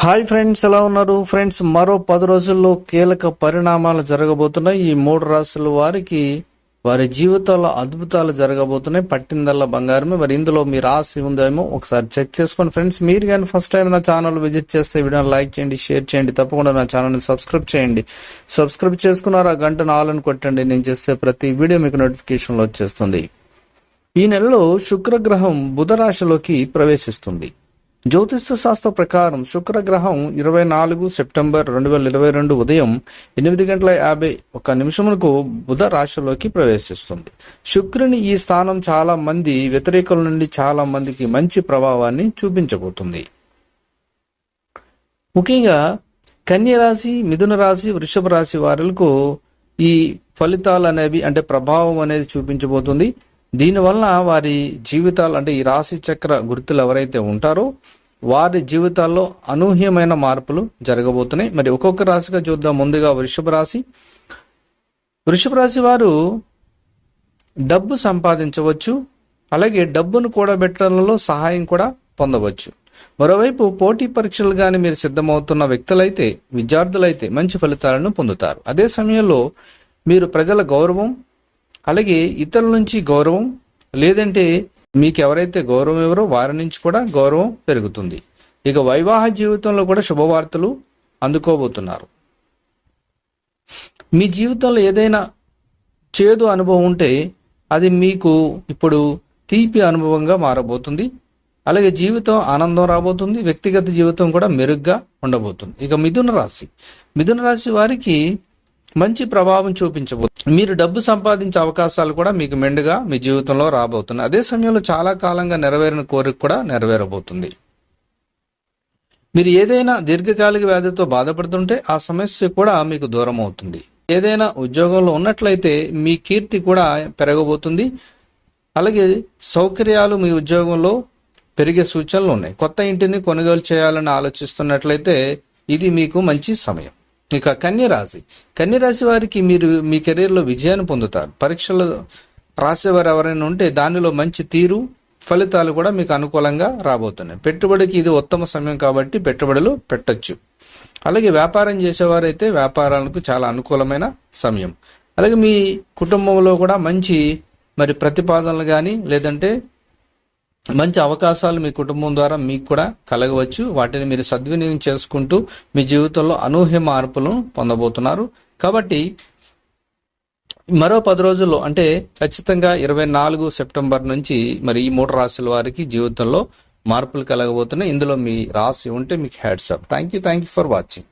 Hi friends ఎలా ఉన్నారు? Friends మరో పది రోజుల్లో కీలక పరిణామాలు జరగబోతున్నాయి. ఈ మూడు రాసుల వారికి వారి జీవితాల్లో అద్భుతాలు జరగబోతున్నాయి. పట్టిందల్లా బంగారమే. మరి ఇందులో మీరు ఆశ ఉందేమో ఒకసారి చెక్ చేసుకోండి. ఫ్రెండ్స్ మీరు కానీ ఫస్ట్ టైం నా ఛానల్ విజిట్ చేస్తే వీడియోని లైక్ చేయండి షేర్ చేయండి. తప్పకుండా నా ఛానల్ని సబ్స్క్రైబ్ చేయండి. సబ్స్క్రైబ్ చేసుకున్నారు ఆ గంట నాలుగు కొట్టండి. నేను చేసే ప్రతి వీడియో మీకు నోటిఫికేషన్లో వచ్చేస్తుంది. ఈ నెలలో శుక్రగ్రహం బుధ రాశిలోకి ప్రవేశిస్తుంది. జ్యోతిష శాస్త్ర ప్రకారం శుక్రగ్రహం ఇరవై నాలుగు సెప్టెంబర్ రెండు వేల ఇరవై రెండు ఉదయం ఎనిమిది గంటల యాభై ఒక నిమిషములకు బుధ రాశిలోకి ప్రవేశిస్తుంది. శుక్రుని ఈ స్థానం చాలా మంది వ్యతిరేకుల నుండి చాలా మందికి మంచి ప్రభావాన్ని చూపించబోతుంది. ముఖ్యంగా కన్యరాశి మిథున రాశి వృషభ రాశి వారులకు ఈ ఫలితాలు అనేవి అంటే ప్రభావం అనేది చూపించబోతుంది. దీనివల్ల వారి జీవితాలు అంటే ఈ రాశి చక్ర గుర్తులు ఎవరైతే ఉంటారో వారి జీవితాల్లో అనూహ్యమైన మార్పులు జరగబోతున్నాయి. మరి ఒక్కొక్క రాశిగా చూద్దాం. ముందుగా వృషభ రాశి. వృషభ రాశి వారు డబ్బు సంపాదించవచ్చు. అలాగే డబ్బును కూడబెట్టడంలో సహాయం కూడా పొందవచ్చు. మరోవైపు పోటీ పరీక్షలు కానీ మీరు సిద్ధమవుతున్న వ్యక్తులైతే విద్యార్థులైతే మంచి ఫలితాలను పొందుతారు. అదే సమయంలో మీరు ప్రజల గౌరవం అలాగే ఇతరుల నుంచి గౌరవం లేదంటే మీకు ఎవరైతే గౌరవం ఎవరో వారి నుంచి కూడా గౌరవం పెరుగుతుంది. ఇక వైవాహ జీవితంలో కూడా శుభవార్తలు అందుకోబోతున్నారు. మీ జీవితంలో ఏదైనా చేదు అనుభవం ఉంటే అది మీకు ఇప్పుడు తీపి అనుభవంగా మారబోతుంది. అలాగే జీవితం ఆనందం రాబోతుంది వ్యక్తిగత జీవితం కూడా మెరుగ్గా ఉండబోతుంది. ఇక మిథున రాశి. మిథున రాశి వారికి మంచి ప్రభావం చూపించబోతుంది. మీరు డబ్బు సంపాదించే అవకాశాలు కూడా మీకు మెండుగా మీ జీవితంలో రాబోతున్నాయి. అదే సమయంలో చాలా కాలంగా నెరవేరిన కోరిక కూడా నెరవేరబోతుంది. మీరు ఏదైనా దీర్ఘకాలిక వ్యాధితో బాధపడుతుంటే ఆ సమస్య కూడా మీకు దూరం అవుతుంది. ఏదైనా ఉద్యోగంలో ఉన్నట్లయితే మీ కీర్తి కూడా పెరగబోతుంది. అలాగే సౌకర్యాలు మీ ఉద్యోగంలో పెరిగే సూచనలు ఉన్నాయి. కొత్త ఇంటిని కొనుగోలు చేయాలని ఆలోచిస్తున్నట్లయితే ఇది మీకు మంచి సమయం. ఇక కన్యరాశి. కన్యరాశి వారికి మీరు మీ కెరీర్లో విజయాన్ని పొందుతారు. పరీక్షలు రాసేవారు ఎవరైనా ఉంటే దానిలో మంచి తీరు ఫలితాలు కూడా మీకు అనుకూలంగా రాబోతున్నాయి. పెట్టుబడికి ఇది ఉత్తమ సమయం కాబట్టి పెట్టుబడులు పెట్టొచ్చు. అలాగే వ్యాపారం చేసేవారైతే వ్యాపారాలకు చాలా అనుకూలమైన సమయం. అలాగే మీ కుటుంబంలో కూడా మంచి మరి ప్రతిపాదనలు కానీ లేదంటే మంచి అవకాశాలు మీ కుటుంబం ద్వారా మీకు కూడా కలగవచ్చు. వాటిని మీరు సద్వినియోగం చేసుకుంటూ మీ జీవితంలో అనూహ్య మార్పులను పొందబోతున్నారు. కాబట్టి మరో పది రోజుల్లో అంటే ఖచ్చితంగా ఇరవై నాలుగు సెప్టెంబర్ నుంచి మరి ఈ మూడు రాశుల వారికి జీవితంలో మార్పులు కలగబోతున్నాయి. ఇందులో మీ రాశి ఉంటే మీకు హ్యాడ్సప్ thank you thank you for watching